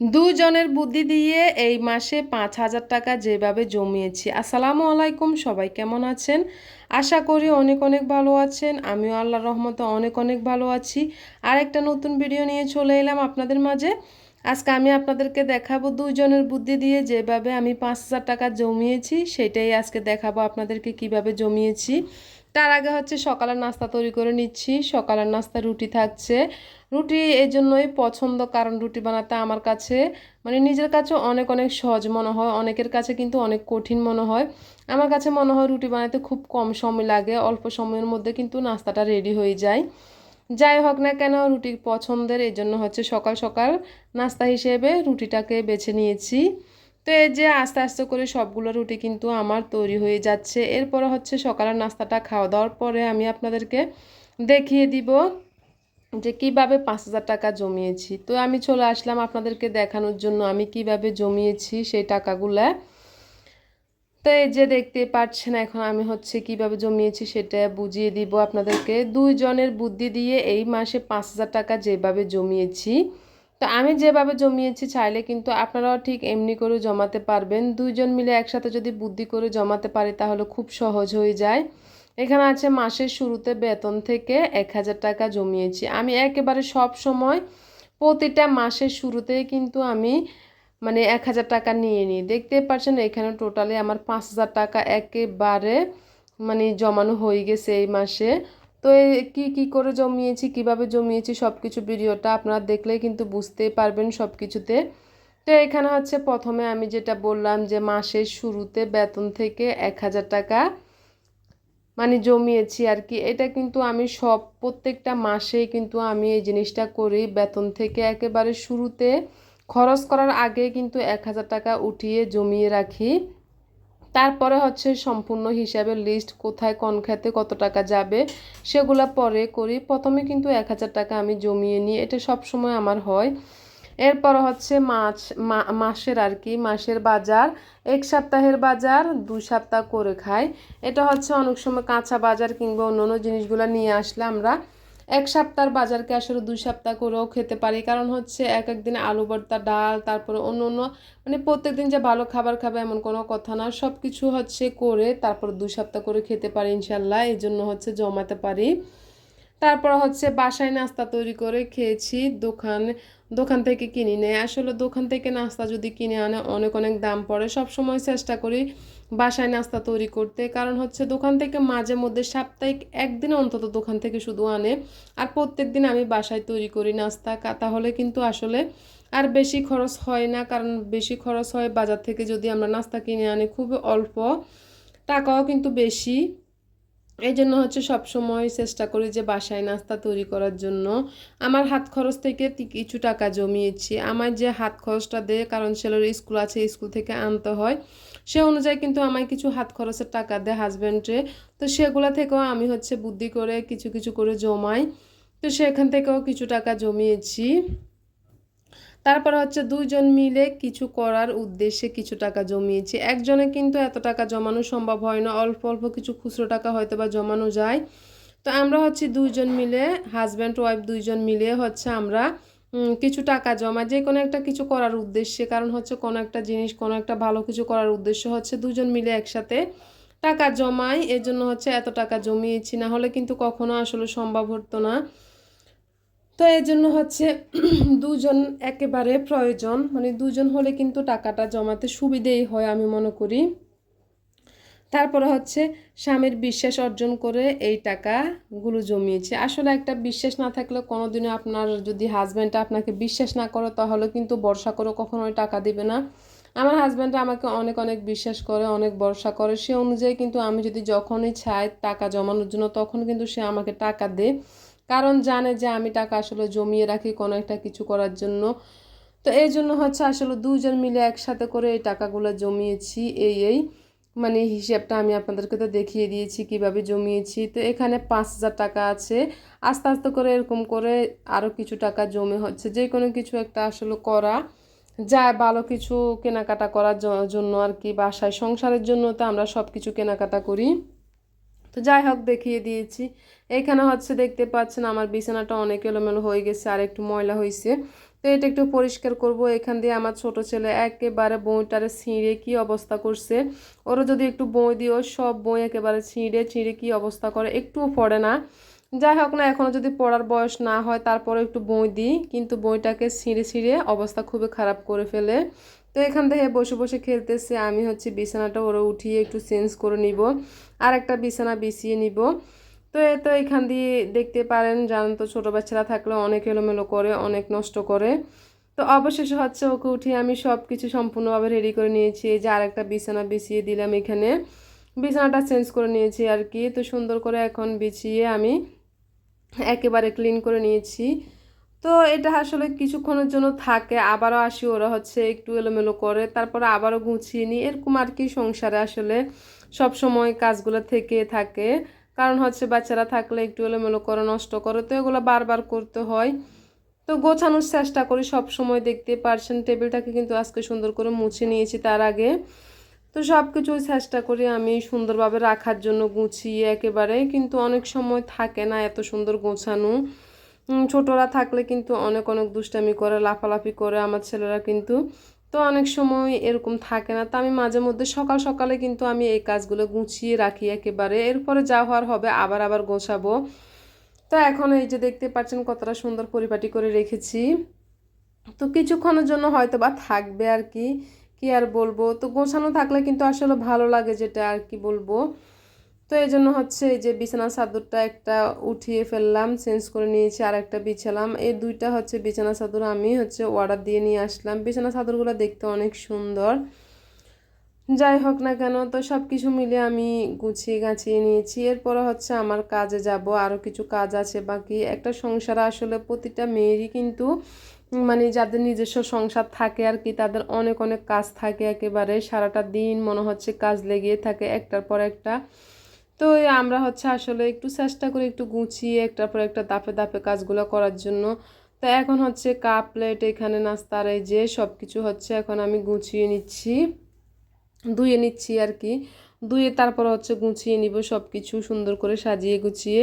দুজনের বুদ্ধি দিয়ে এই মাসে পাঁচ হাজার টাকা যেভাবে জমিয়েছি। আসসালামু আলাইকুম, সবাই কেমন আছেন? আশা করি অনেক অনেক ভালো আছেন। আমিও আল্লাহ রহমতে অনেক অনেক ভালো আছি। আর একটা নতুন ভিডিও নিয়ে চলে এলাম আপনাদের মাঝে। আজকে আমি আপনাদেরকে দেখাবো দুজনের বুদ্ধি দিয়ে যেভাবে আমি পাঁচ হাজার টাকা জমিয়েছি, সেটাই আজকে দেখাবো আপনাদেরকে কীভাবে জমিয়েছি। তার আগে হচ্ছে সকালের নাস্তা তৈরি করে নিচ্ছি। সকালের নাস্তা রুটি থাকছে। রুটি এই জন্যই পছন্দ, কারণ রুটি বানাতে আমার কাছে মানে নিজের কাছে অনেক অনেক সহজ মনে হয়। অনেকের কাছে কিন্তু অনেক কঠিন মনে হয়। আমার কাছে মনে হয় রুটি বানাতে খুব কম সময় লাগে। অল্প সময়ের মধ্যে কিন্তু নাস্তাটা রেডি হয়ে যায়। যাই হোক না কেন রুটি পছন্দের, এই জন্য হচ্ছে সকাল সকাল নাস্তা হিসেবে রুটিটাকে বেছে নিয়েছি। তো এই যে আস্তে আস্তে করে সবগুলো রুটি কিন্তু আমার তৈরি হয়ে যাচ্ছে। এরপরে হচ্ছে সকালের নাস্তাটা খাওয়া দাওয়ার পরে আমি আপনাদেরকে দেখিয়ে দিব যে কীভাবে পাঁচ হাজার টাকা জমিয়েছি। তো আমি চলে আসলাম আপনাদেরকে দেখানোর জন্য আমি কীভাবে জমিয়েছি সেই টাকাগুলা। তো এই যে দেখতে পাচ্ছেন এখন আমি হচ্ছে কীভাবে জমিয়েছি সেটা বুঝিয়ে দিব আপনাদেরকে। দুইজনের বুদ্ধি দিয়ে এই মাসে পাঁচ হাজার টাকা যেভাবে জমিয়েছি, তো আমি যেভাবে জমিয়েছি চাইলে কিন্তু আপনারাও ঠিক এমনি করে জমাতে পারবেন। দুইজন মিলে একসাথে যদি বুদ্ধি করে জমাতে পারি তাহলে খুব সহজ হয়ে যায়। এখানে আছে মাসের শুরুতে বেতন থেকে এক হাজার টাকা জমিয়েছি। আমি একেবারে সব সময় প্রতিটা মাসের শুরুতেই কিন্তু আমি মানে এক হাজার টাকা নিয়ে নিই। দেখতে পাচ্ছেন এখানে টোটালি আমার পাঁচ হাজার টাকা একেবারে মানে জমানো হয়ে গেছে এই মাসে। তো কি কি করে জমিয়েছি, কীভাবে জমিয়েছি সব কিছু ভিডিওটা আপনারা দেখলে কিন্তু বুঝতেই পারবেন সব কিছুতে তো এখানে হচ্ছে প্রথমে আমি যেটা বললাম যে মাসের শুরুতে বেতন থেকে এক হাজার টাকা মানে জমিয়েছি আর কি। এটা কিন্তু আমি সব, প্রত্যেকটা মাসেই কিন্তু আমি এই জিনিসটা করি। বেতন থেকে একেবারে শুরুতে খরচ করার আগে কিন্তু এক হাজার টাকা উঠিয়ে জমিয়ে রাখি। তারপরে হচ্ছে সম্পূর্ণ হিসাবে লিস্ট কোথায় কোন খেতে কত টাকা যাবে, সেগুলো পরে করি। প্রথমে কিন্তু এক হাজার টাকা আমি জমিয়ে নিই, এটা সব সময় আমার হয়। এরপর হচ্ছে মাছ মাসের আর কি, মাসের বাজার। এক সপ্তাহের বাজার, দুই সপ্তাহ করে খাই। এটা হচ্ছে অনেক সময় কাঁচা বাজার কিংবা অন্য অন্য জিনিসগুলো নিয়ে আসলে আমরা এক সপ্তাহ বাজারকে আসলে দুই সপ্তাহ করেও খেতে পারি। কারণ হচ্ছে এক একদিন আলু, ভর্তা, ডাল, তারপরে অন্য অন্য মানে প্রত্যেকদিন যে ভালো খাবার খাবে এমন কোনো কথা না। সব কিছু হচ্ছে করে তারপর দুই সপ্তাহ করে খেতে পারি ইনশাল্লাহ। এই জন্য হচ্ছে জমাতে পারি। তারপর হচ্ছে বাসায় নাস্তা তৈরি করে খেয়েছি। দোকান দোকান থেকে কিনি নেয়। আসলে দোকান থেকে নাস্তা যদি কিনে আনে, অনেক অনেক দাম পড়ে। সব সময় চেষ্টা করি বাসায় নাস্তা তৈরি করতে। কারণ হচ্ছে দোকান থেকে মাঝে মধ্যে সাপ্তাহিক একদিন অন্তত দোকান থেকে শুধু আনে। আর প্রত্যেক দিন আমি বাসায় তৈরি করি নাস্তা। তাহলে কিন্তু আসলে আর বেশি খরচ হয় না। কারণ বেশি খরচ হয় বাজার থেকে যদি আমরা নাস্তা কিনে আনি খুব অল্প। টাকাও কিন্তু বেশি। এই জন্য হচ্ছে সব সময় চেষ্টা করি যে বাসায় নাস্তা তৈরি করার জন্য। আমার হাত খরচ থেকে কিছু টাকা জমিয়েছি। আমার যে হাত খরচটা দেয় কারণ ছেলের স্কুল আছে, স্কুল থেকে আনতে হয়, সে অনুযায়ী কিন্তু আমায় কিছু হাত খরচের টাকা দেয় হাজব্যান্ডে তো সেগুলো থেকেও আমি হচ্ছে বুদ্ধি করে কিছু কিছু করে জমাই। তো সেখান থেকেও কিছু টাকা জমিয়েছি। তারপর হচ্ছে দুইজন মিলে কিছু করার উদ্দেশ্যে কিছু টাকা জমিয়েছি। একজনে কিন্তু এত টাকা জমানো সম্ভব হয় না, অল্প অল্প কিছু খুচরো টাকা হয়তো বা জমানো যায়। তো আমরা হচ্ছে দুইজন মিলে হাজব্যান্ড ওয়াইফ দুইজন মিলে হচ্ছে আমরা কিছু টাকা জমা যে কোনো একটা কিছু করার উদ্দেশ্যে, কারণ হচ্ছে কোনো একটা জিনিস, কোনো একটা ভালো কিছু করার উদ্দেশ্য হচ্ছে দুজন মিলে একসাথে টাকা জমাই। এজন্য হচ্ছে এত টাকা জমিয়েছি, না হলে কিন্তু কখনো আসলে সম্ভব হতো না। তো এই জন্য হচ্ছে দুজন একেবারে প্রয়োজন। মানে দুজন হলে কিন্তু টাকাটা জমাতে সুবিধেই হয় আমি মনে করি। তারপরে হচ্ছে স্বামীর বিশ্বাস অর্জন করে এই টাকাগুলো জমিয়েছে। আসলে একটা বিশ্বাস না থাকলে কোনোদিনও আপনার যদি হাজব্যান্ড আপনাকে বিশ্বাস না করে, তাহলে কিন্তু বর্ষা করে কখনোই টাকা দিবে না। আমার হাজব্যান্ড আমাকে অনেক অনেক বিশ্বাস করে, অনেক ভরসা করে। সে অনুযায়ী কিন্তু আমি যদি যখনই চাই টাকা জমানোর জন্য, তখন কিন্তু সে আমাকে টাকা দেয়। কারণ জানে যে আমি টাকা আসলে জমিয়ে রাখি কোনো একটা কিছু করার জন্য। তো এই জন্য হচ্ছে আসলে দুজন মিলে একসাথে করে এই টাকাগুলো জমিয়েছি, এই এই। মানে হিসেবটা আমি আপনাদেরকে তো দেখিয়ে দিয়েছি কীভাবে জমিয়েছি। তো এখানে পাঁচ হাজার টাকা আছে। আস্তে আস্তে করে এরকম করে আরও কিছু টাকা জমে হচ্ছে। যে কোনো কিছু একটা আসলে করা যায় ভালো কিছু কেনাকাটা করার জন্য আর কি বাসায়। সংসারের জন্য তো আমরা সব কিছু কেনাকাটা করি। তো যাই হোক, দেখিয়ে দিয়েছি। এখানে হচ্ছে দেখতে পাচ্ছেন আমার বিছানাটা অনেক এলোমেলো হয়ে গেছে, আর একটু ময়লা হয়েছে তো এটা একটু পরিষ্কার করব, এখান দিয়ে আমার ছোট ছেলে একেবারে বইটারে ছিঁড়ে কি অবস্থা করছে। ওরা যদি একটু বই দিও, সব বই একেবারে ছিঁড়ে ছিঁড়ে কি অবস্থা করে, একটুও পড়ে না। যাই হোক না এখনও যদি পড়ার বয়স না হয় তারপরে একটু বই দিই। কিন্তু বইটাকে ছিঁড়ে ছিঁড়ে অবস্থা খুবই খারাপ করে ফেলে। তো এখান থেকে বসে বসে খেলতেছে। আমি হচ্ছে বিছানাটা ওরা উঠিয়ে একটু চেঞ্জ করে নিব, আর একটা বিছানা বিছিয়ে নিব। তো এ তো এখান দিয়ে দেখতে পারেন, জানেন তো ছোটো বাচ্চারা থাকলে অনেক এলোমেলো করে, অনেক নষ্ট করে। তো অবশেষে হচ্ছে ওকে উঠিয়ে আমি সব কিছু সম্পূর্ণভাবে রেডি করে নিয়েছি। যে আরেকটা বিছানা বিছিয়ে দিলাম এখানে। বিছানাটা চেঞ্জ করে নিয়েছি আর কি। তো সুন্দর করে এখন বিছিয়ে আমি একেবারে ক্লিন করে নিয়েছি। তো এটা আসলে কিছুক্ষণের জন্য থাকে, আবারও আসি ওরা হচ্ছে একটু এলোমেলো করে, তারপরে আবারও গুছিয়ে নিই, এরকম আর কি সংসারে আসলে সব সময় কাজগুলো থেকে থাকে। কারণ হচ্ছে বাচ্চারা থাকলে একটু এলোমেলো করে, নষ্ট করে, তো এগুলো বারবার করতে হয়। তো গোছানোর চেষ্টা করি সব সময়, দেখতে পারছেন টেবিলটাকে কিন্তু আজকে সুন্দর করে মুছে নিয়েছি তার আগে। তো সব কিছুই চেষ্টা করি আমি সুন্দরভাবে রাখার জন্য গুছিয়ে একেবারে, কিন্তু অনেক সময় থাকে না এত সুন্দর গোছানো। ছোটরা থাকলে কিন্তু অনেক অনেক দুষ্টামি করে, লাফালাফি করে আমার ছেলেরা কিন্তু। তো অনেক সময় এরকম থাকে না। তো আমি মাঝে মধ্যে সকাল সকালে কিন্তু আমি এই কাজগুলো গুছিয়ে রাখি একেবারে। এরপরে যা হওয়ার হবে আবার আবার গোছাবো। তো এখন এই যে দেখতে পাচ্ছেন কতটা সুন্দর পরিপাটি করে রেখেছি। তো কিছুক্ষণের জন্য হয়তো বা থাকবে আর কি। কি আর বলব? তো গোছানো থাকলে কিন্তু আসলে ভালো লাগে যেটা আর কি বলব। তো এই জন্য হচ্ছে এই যে বিছানা চাদরটা একটা উঠিয়ে ফেললাম, চেঞ্জ করে নিয়েছি আর একটা বিছালাম। এই দুইটা হচ্ছে বিছানা চাদর আমি হচ্ছে অর্ডার দিয়ে নিয়ে আসলাম। বিছানা চাদরগুলো দেখতে অনেক সুন্দর। যাই হোক না কেন, তো সব কিছু মিলে আমি গুছিয়ে গাছিয়ে নিয়েছি। এরপরে হচ্ছে আমার কাজে যাব। আরও কিছু কাজ আছে বাকি। একটা সংসার আসলে প্রতিটা মেয়েরই কিন্তু মানে যাদের নিজস্ব সংসার থাকে আর কি, তাদের অনেক অনেক কাজ থাকে একেবারে। সারাটা দিন মনে হচ্ছে কাজ লেগে থাকে, একটার পর একটা। তো আমরা হচ্ছে আসলে একটু চেষ্টা করি একটু গুছিয়ে একটার পর একটা দাপে দাপে কাজগুলো করার জন্য। তো এখন হচ্ছে কাপ, প্লেট, এখানে নাস্তার এই যে সব কিছু হচ্ছে এখন আমি গুছিয়ে নিচ্ছি। ধুয়ে নিচ্ছি আর কি ধুয়ে তারপর হচ্ছে গুছিয়ে নিব সব কিছু সুন্দর করে সাজিয়ে গুছিয়ে।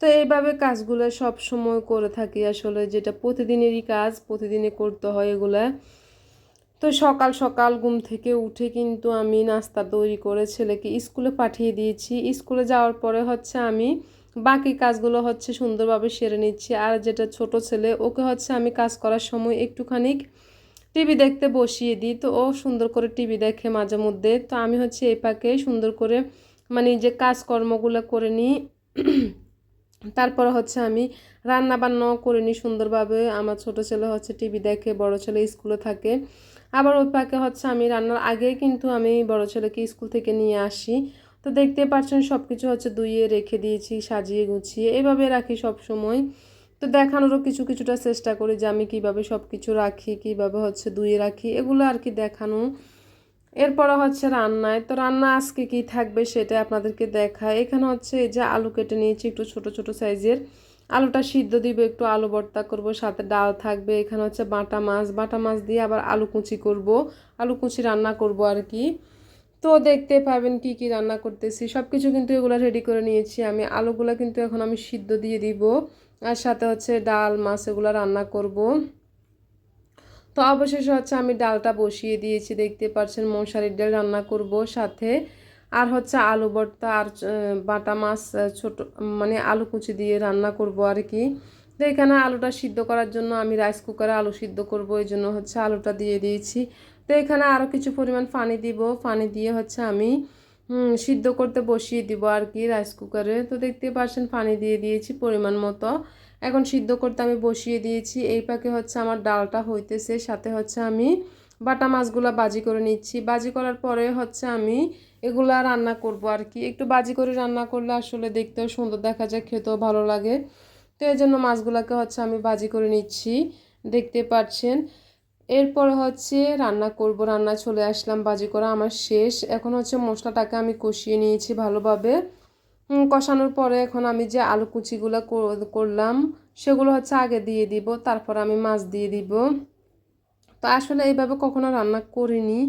তো এইভাবে কাজগুলো সব সময় করে থাকি আসলে যেটা প্রতিদিনেরই কাজ, প্রতিদিনে করতে হয় এগুলা। তো সকাল সকাল ঘুম থেকে উঠে কিন্তু আমি নাস্তা তৈরি করে ছেলেকে স্কুলে পাঠিয়ে দিয়েছি। স্কুলে যাওয়ার পরে হচ্ছে আমি বাকি কাজগুলো হচ্ছে সুন্দরভাবে সেরে নিচ্ছি। আর যেটা ছোট ছেলে, ওকে হচ্ছে আমি কাজ করার সময় একটুখানি টিভি দেখতে বসিয়ে দিই। তো ও সুন্দর করে টিভি দেখে মাঝে মধ্যে। তো আমি হচ্ছে এই পাকে সুন্দর করে মানে যে কাজকর্মগুলো করে নিই, তারপর হচ্ছে আমি রান্না বান্নাও করে নিই সুন্দরভাবে। আমার ছোট ছেলে হচ্ছে টিভি দেখে, বড় ছেলে স্কুলে থাকে। আবার ওই পাকে হচ্ছে আমি রান্নার আগেই কিন্তু আমি বড় ছেলেকে স্কুল থেকে নিয়ে আসি। তো দেখতে পাচ্ছেন সব কিছু হচ্ছে ধুইয়ে রেখে দিয়েছি, সাজিয়ে গুছিয়ে, এভাবে রাখি সব সময় তো দেখানোরও কিছু কিছুটা চেষ্টা করি যে আমি কীভাবে সব কিছু রাখি, কীভাবে হচ্ছে ধুয়ে রাখি, এগুলো আর কি দেখানো। এরপরে হচ্ছে রান্নায়, তো রান্না আজকে কি থাকবে সেটা আপনাদেরকে দেখায়। এখানে হচ্ছে এই যে আলু কেটে নিয়েছি একটু ছোট ছোট সাইজের। আলুটা সিদ্ধ দিব, একটু আলু ভর্তা করব, সাথে ডাল থাকবে, এখানে হচ্ছে বাটা মাছ। বাটা মাছ দিয়ে আবার আলু কুচি করব, আলু কুচি রান্না করব আর কি। তো দেখতে পাবেন কি কি রান্না করতেছি সব কিছু কিন্তু এগুলো রেডি করে নিয়েছি আমি। আলুগুলো কিন্তু এখন আমি সিদ্ধ দিয়ে দিব, আর সাথে হচ্ছে ডাল, মাছ এগুলো রান্না করব। তো অবশেষে হচ্ছে আমি ডালটা বসিয়ে দিয়েছি, দেখতে পাচ্ছেন মশারির ডাল রান্না করব, সাথে আর হচ্ছে আলু ভর্তা আর বাটা মাছ ছোট মানে আলু কুচি দিয়ে রান্না করব আর কি। তো এখানে আলুটা সিদ্ধ করার জন্য আমি রাইস কুকারে আলু সিদ্ধ করব, এই জন্য হচ্ছে আলুটা দিয়ে দিয়েছি। তো এখানে আরও কিছু পরিমাণ পানি দিব, পানি দিয়ে হচ্ছে আমি সিদ্ধ করতে বসিয়ে দিব আর কি রাইস কুকারে তো দেখতে পাচ্ছেন পানি দিয়ে দিয়েছি পরিমাণ মতো। এখন সিদ্ধ করতে আমি বসিয়ে দিয়েছি, এই পাকে হচ্ছে আমার ডালটা হইতেছে, সাথে হচ্ছে আমি বাটা মাছগুলো বাজি করে নিচ্ছি। বাজি করার পরে হচ্ছে আমি এগুলা রান্না করব আর কি একটু বাজি করে রান্না করলে আসলে দেখতেও সুন্দর দেখা যায়, খেতেও ভালো লাগে। তো এই জন্য মাছগুলোকে হচ্ছে আমি বাজি করে নিচ্ছি, দেখতে পাচ্ছেন। এরপর হচ্ছে রান্না করব রান্না চলে আসলাম, বাজি করা আমার শেষ। এখন হচ্ছে মশলাটাকে আমি কষিয়ে নিয়েছি ভালোভাবে। কষানোর পরে এখন আমি যে আলু কুচিগুলো করলাম, সেগুলো হচ্ছে আগে দিয়ে দিব, তারপর আমি মাছ দিয়ে দিব। তো আসলে এইভাবে কখনো রান্না করিনি।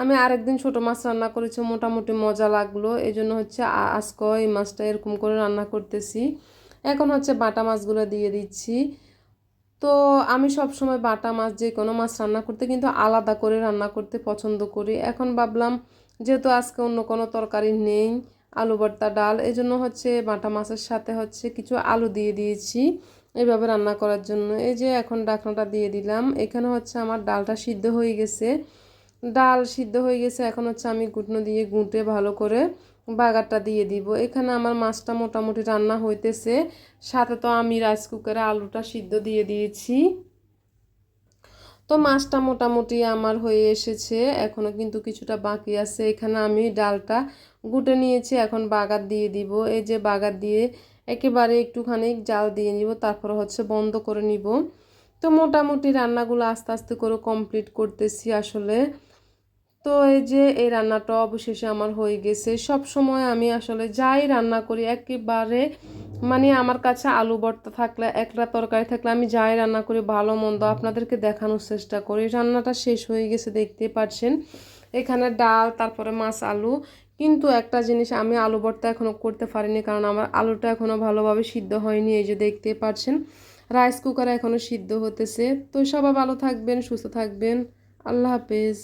আমি আরেকদিন ছোট মাছ রান্না করেছি, মোটামুটি মজা লাগল। এই জন্য হচ্ছে আজকে এই মাছটা এরকম করে রান্না করতেছি। এখন হচ্ছে বাটা মাছগুলো দিয়ে দিচ্ছি। তো আমি সব সময় বাটা মাছ, যে কোনো মাছ রান্না করতে কিন্তু আলাদা করে রান্না করতে পছন্দ করি। এখন ভাবলাম, যেহেতু আজকে অন্য কোনো তরকারি নেই, আলু ভর্তা, ডাল, এই জন্য হচ্ছে বাটা মাছের সাথে হচ্ছে কিছু আলু দিয়ে দিয়েছি এইভাবে রান্না করার জন্য। এই যে এখন ডাকনাটা দিয়ে দিলাম, এখানে হচ্ছে আমার ডালটা সিদ্ধ হয়ে গেছে। ডাল সিদ্ধ হয়ে গেছে, এখন হচ্ছে আমি গুটনো দিয়ে গুঁটে ভালো করে বাগারটা দিয়ে দিব। এখানে আমার মাছটা মোটামুটি রান্না হইতেছে, সাথে তো আমি রাইস কুকারে আলুটা সিদ্ধ দিয়ে দিয়েছি। তো মাছটা মোটামুটি আমার হয়ে এসেছে এখনও কিন্তু কিছুটা বাকি আছে। এখানে আমি ডালটা গুটে নিয়েছি, এখন বাগার দিয়ে দিব। এই যে বাগার দিয়ে একেবারে একটুখানি জাল দিয়ে নিব, তারপর হচ্ছে বন্ধ করে নিব। তো মোটামুটি রান্নাগুলো আস্তে আস্তে করে কমপ্লিট করতেছি আসলে। তো এই যে এই রান্নাটা অবশেষে আমার হয়ে গেছে। সব সময় আমি আসলে যাই রান্না করি, একেবারে মানে আমার কাছে আলু ভর্তা থাকলে একটা তরকারি থাকলে আমি যাই রান্না করি ভালো মন্দ। আপনাদেরকে দেখানোর চেষ্টা করি। রান্নাটা শেষ হয়ে গেছে দেখতে পাচ্ছেন। এখানে ডাল, তারপরে মাছ, আলু। কিন্তু একটা জিনিস আমি আলু ভর্তা এখনও করতে পারিনি, কারণ আমার আলুটা এখনও ভালোভাবে সিদ্ধ হয়নি, এই যে দেখতে পাচ্ছেন। রাইস কুকারে এখনও সিদ্ধ হতেছে। তো সবাই ভালো থাকবেন, সুস্থ থাকবেন। আল্লাহ হাফেজ।